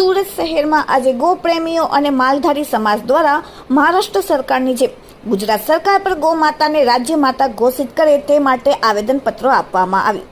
સુરત શહેરમાં આજે ગોપ્રેમીઓ અને માલધારી સમાજ દ્વારા મહારાષ્ટ્ર સરકારની જે ગુજરાત સરકાર પર ગો માતાને રાજ્ય માતા ઘોષિત કરે તે માટે આવેદનપત્રો આપવામાં આવ્યું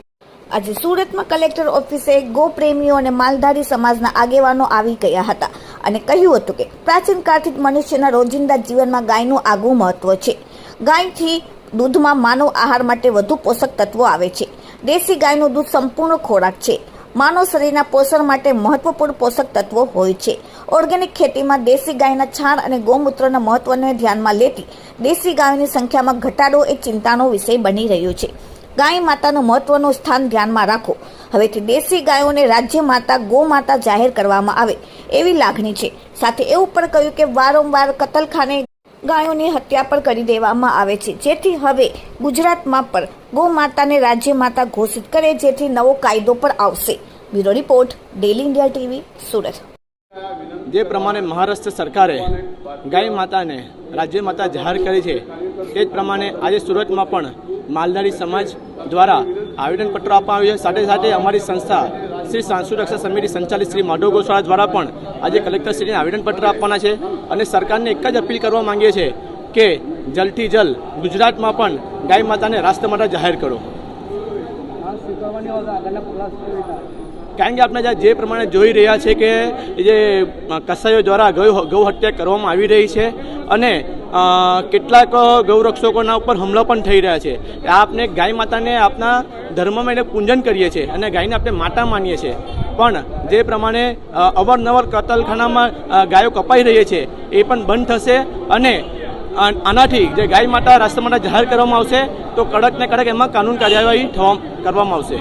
આજે સુરતમાં કલેક્ટર ઓફિસે ગો પ્રેમીઓ અને માલધારી સમાજના આગેવાનો આવી ગયા હતા અને કહ્યું હતું કે પ્રાચીન કાળથી મનુષ્યના રોજિંદા જીવનમાં ગાયનું આગવું મહત્વ છે. ગાયથી દૂધમાં માનવ આહાર માટે વધુ પોષક તત્વો આવે છે. દેશી ગાયનું દૂધ સંપૂર્ણ ખોરાક છે. માનવ શરીરના પોષણ માટે મહત્વપૂર્ણ પોષક તત્વો હોય છે. ઓર્ગેનિક ખેતીમાં દેશી ગાયના છાણ અને ગૌમૂત્રના મહત્વને ધ્યાનમાં લેતી દેશી ગાયોની સંખ્યામાં ઘટાડો એ ચિંતાનો વિષય બની રહ્યો છે. ગાય માતાનું મહત્વનું સ્થાન ધ્યાનમાં રાખો. હવેથી દેશી ગાયોને રાજ્ય માતા, ગો માતા જાહેર કરવામાં આવે એવી લાગણી છે. સાથે એવું પણ કહ્યું કે વારંવાર કતલખાને ગાયોની હત્યા પણ કરી દેવામાં આવે છે. જેથી હવે ગુજરાતમાં પણ ગૌમાતાને રાજ્ય માતા ઘોષિત કરે, જેથી નવો કાયદો પણ આવશે. Bureau report daily India TV, Surat. જે પ્રમાણે મહારાષ્ટ્ર સરકારે ગાય માતાને રાજ્ય માતા જાહેર કરી છે, તે જ પ્રમાણે આજે સુરતમાં પણ માલધારી સમાજ દ્વારા આવેદનપત્રો આપવામાં આવ્યું છે. સાથે સાથે અમારી સંસ્થા શ્રી સાંસુ રક્ષા સમિતિ સંચાલિત શ્રી માધવ ગોસ્વાળા દ્વારા પણ આજે કલેક્ટરશ્રીને આવેદનપત્ર આપવાના છે અને સરકારને એક જ અપીલ કરવા માંગીએ છીએ કે જલથી જલ ગુજરાતમાં પણ ગાય માતાને રાષ્ટ્ર માતા જાહેર કરો. કારણ કે આપણે જે પ્રમાણે જોઈ રહ્યા છે કે જે કસાઈઓ દ્વારા ગૌ ગૌ હત્યા કરવામાં આવી રહી છે અને કેટલાક ગૌરક્ષકોના ઉપર હુમલો પણ થઈ રહ્યા છે. આપને ગાય માતાને આપણા ધર્મમાં એને પૂજન કરીએ છીએ અને ગાયને આપણે માતા માનીએ છીએ. પણ જે પ્રમાણે અવારનવાર કતલખાનામાં ગાયો કપાઈ રહી છે, એ પણ બંધ થશે અને આનાથી જે ગાય માતા રાષ્ટ્ર માતા જાહેર કરવામાં આવશે, તો કડક ને કડક એમાં કાનૂન કાર્યવાહી થવા કરવામાં આવશે.